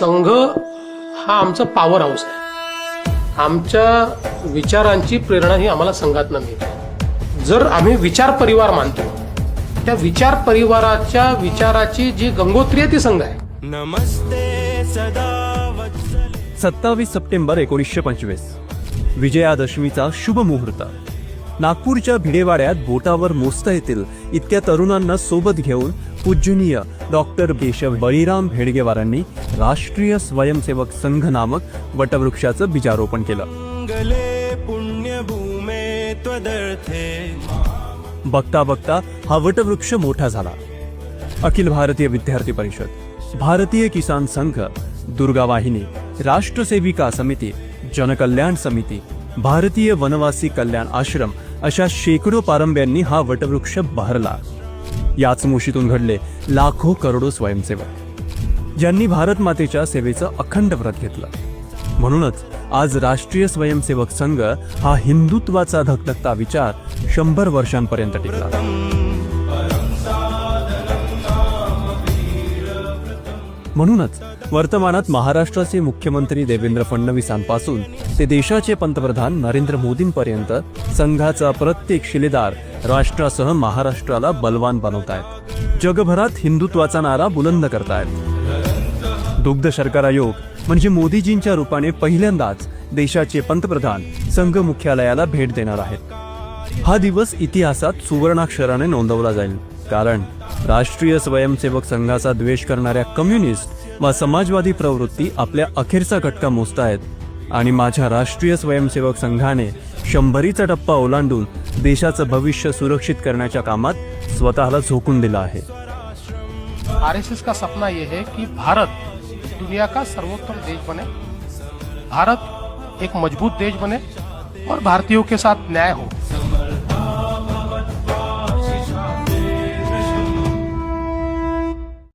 संघ हा आमचा पॉवर हाऊस आहे. आमच्या विचारांची प्रेरणा ही आम्हाला संघातनं मिळते. जर आम्ही विचार परिवार मानतो त्या विचार परिवाराच्या विचाराची जी गंगोत्री आहे ती संघ आहे. नमस्ते सदा वत्सले. सत्तावीस सप्टेंबर एकोणीसशे पंचवीस. विजयादशमीचा शुभ मुहूर्त. नागपूरच्या भिडेवाड्यात बोटावर मोजता येतील इतक्या तरुणांना सोबत घेऊन पूजनीय डॉक्टर केशव बळीराम भेडगेवारांनी राष्ट्रीय स्वयंसेवक संघ नामक वटवृक्षाचं बीजारोपण केलं. बघता बघता हा वटवृक्ष मोठा झाला. अखिल भारतीय विद्यार्थी परिषद भारतीय किसान संघ दुर्गा वाहिनी राष्ट्रसेविका समिती जनकल्याण समिती भारतीय वनवासी कल्याण आश्रम अशा शेकडो पारंब्यांनी हा वटवृक्ष बहरला. याच मुशीतून घडले लाखो करोडो स्वयंसेवक ज्यांनी भारत मातेच्या सेवेचं अखंड व्रत घेतलं. म्हणूनच आज राष्ट्रीय स्वयंसेवक संघ हा हिंदुत्वाचा धकधकता विचार शंभर वर्षांपर्यंत टिकला. म्हणूनच वर्तमानात महाराष्ट्राचे मुख्यमंत्री देवेंद्र फडणवीसांपासून ते देशाचे पंतप्रधान नरेंद्र मोदींपर्यंत संघाचा प्रत्येक शिलेदार राष्ट्रासह महाराष्ट्राला बलवान बनवतायत जगभरात हिंदुत्वाचा नारा बुलंद करतायत. दुग्ध शर्करा योग म्हणजे मोदीजींच्या रूपाने पहिल्यांदाच देशाचे पंतप्रधान संघ मुख्यालयाला भेट देणार आहेत. हा दिवस इतिहासात सुवर्णाक्षराने नोंदवला जाईल. कारण राष्ट्रीय स्वयंसेवक संघाचा द्वेष करणाऱ्या कम्युनिस्ट व समाजवादी प्रवृत्ती आपल्या अखेरचा घटका मोजतायत. आणि माझ्या राष्ट्रीय स्वयंसेवक संघाने शंभरीचा टप्पा ओलांडून देशाचं भविष्य सुरक्षित करण्याच्या कामात स्वतःला झोकून दिलं आहे. आरएसएस का सपना ये है कि भारत दुनिया का सर्वोत्तम देश बने. भारत एक मजबूत देश बने और भारतीयों के साथ न्याय हो.